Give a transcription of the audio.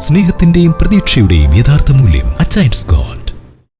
സ്നേഹത്തിന്റെയും പ്രതീക്ഷയുടെയും യഥാർത്ഥ മൂല്യം അച്ചൈൻസ് ഗോൾഡ്.